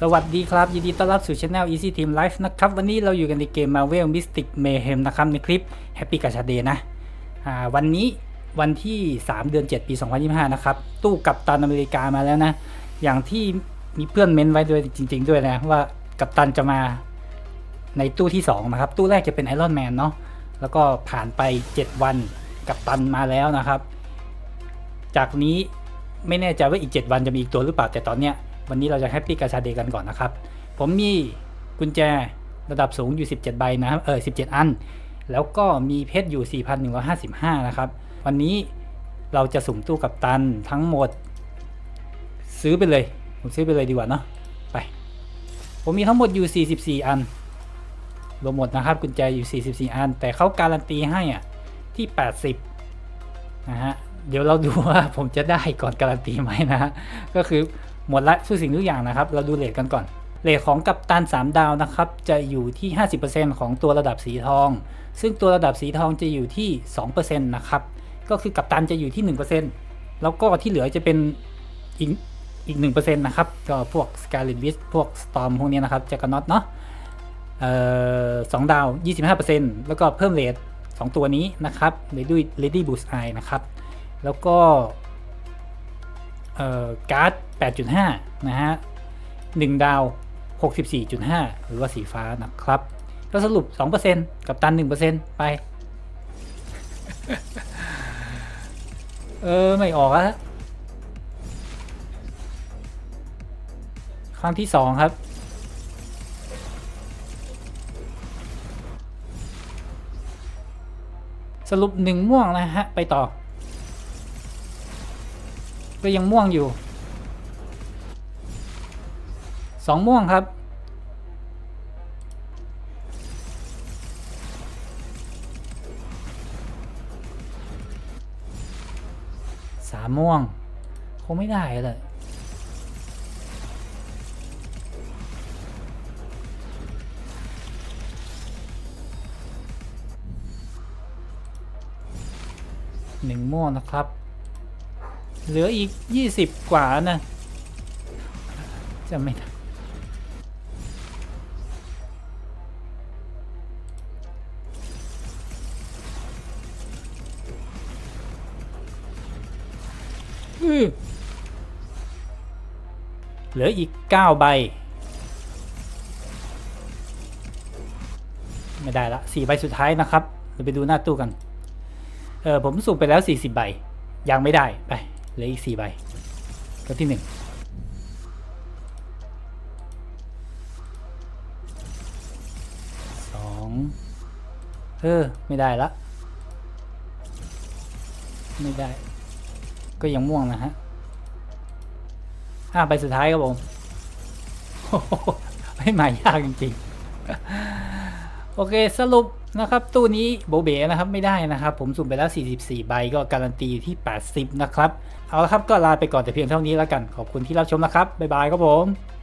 สวัสดีครับ ยินดีต้อนรับสู่ช anel Easy Team Life นะครับ วันนี้เราอยู่กันในเกม Marvel Mystic Mayhem นะครับ ในคลิป Happy กาชาเดนะวันนี้วันที่ 3 เดือน 7 ปี 2025 นะครับ ตู้กับตันอเมริกามาแล้วนะ อย่างที่มีเพื่อนเม้นไว้ด้วยจริง ๆ ด้วยนะ ว่ากับตันจะมาในตู้ที่ 2 นะครับ ตู้แรกจะเป็นไอรอนแมนเนาะแล้วก็ผ่านไป 7 วันกับตันมาแล้วนะครับ จากนี้ไม่แน่ใจว่าอีก 7 วันจะมีอีกตัวหรือเปล่าแต่ตอนเนี้ย วันนี้เราจะแฮปปี้กาชาเดย์กันก่อนนะครับ ผมมีกุญแจระดับสูงอยู่ 17 ใบนะครับ เออ 17 อัน แล้วก็มีเพชรอยู่ 4,155 นะครับ วันนี้เราจะสุ่มตู้กับตันทั้งหมด ซื้อไปเลย ผมซื้อไปเลยดีกว่าเนาะ ไป ผมมีทั้งหมดอยู่ 44 อัน รวมหมดนะครับกุญแจอยู่ 44 อัน แต่เขาการันตีให้อะที่ 80 นะฮะ เดี๋ยวเราดูว่าผมจะได้ก่อนการันตีไหมนะฮะก็คือ หมดละทุกสิ่งทุกอย่างนะครับ เราดูเลทกันก่อน เลทของกัปตัน 3 ดาวนะครับ จะอยู่ที่ 50%ของตัวระดับสีทอง ซึ่งตัวระดับสีทองจะอยู่ที่ 2%นะครับ ก็คือกัปตันจะอยู่ที่ 1%แล้วก็ที่เหลือจะเป็นอีกอีก1%นะครับ ก็พวก Scarlet Witch พวก Storm พวกนี้นะครับจะกระน็อตเนาะเอ่อสองดาว 25%แล้วก็เพิ่มเลท2ตัวนี้นะครับเลยด้วย Lady Boost Eye นะครับ แล้วก็ การ์ด 8.5 นะฮะ1ดาว 64.5 หรือว่าสีฟ้านะครับ ก็สรุป 2%กับตัน 1%ไป เออ ไม่ออกแล้วครั้งที่ 2 ครับสรุป1ม่วงนะฮะ ไปต่อ ก็ยังม่วงอยู่สองม่วงครับ สามม่วง คงไม่ได้เลยหนึ่งม่วงนะครับ เหลืออีกยี่สิบกว่านะจะไม่ได้เหลืออีกเก้าใบ ไม่ได้ละสี่ใบสุดท้ายนะครับเราไปดูหน้าตู้กัน เออผมสูบไปแล้วสี่สิบใบ ยังไม่ได้ไป เหลืออีกสี่ใบก็ที่หนึ่งสองเออ ไม่ได้ละ ไม่ได้ ก็ยังม่วงนะฮะห้าใบสุดท้ายครับผมโอ้โหไม่มายากจริงๆ โอเคสรุป นะครับตู้นี้โบเบนะครับไม่ได้นะครับ ผมสุ่มไปแล้ว 44 ใบก็การันตีอยู่ที่ 80 นะครับ เอาละครับก็ลาไปก่อนแต่เพียงเท่านี้แล้วกันขอบคุณที่รับชมนะครับบ๊ายบายครับผม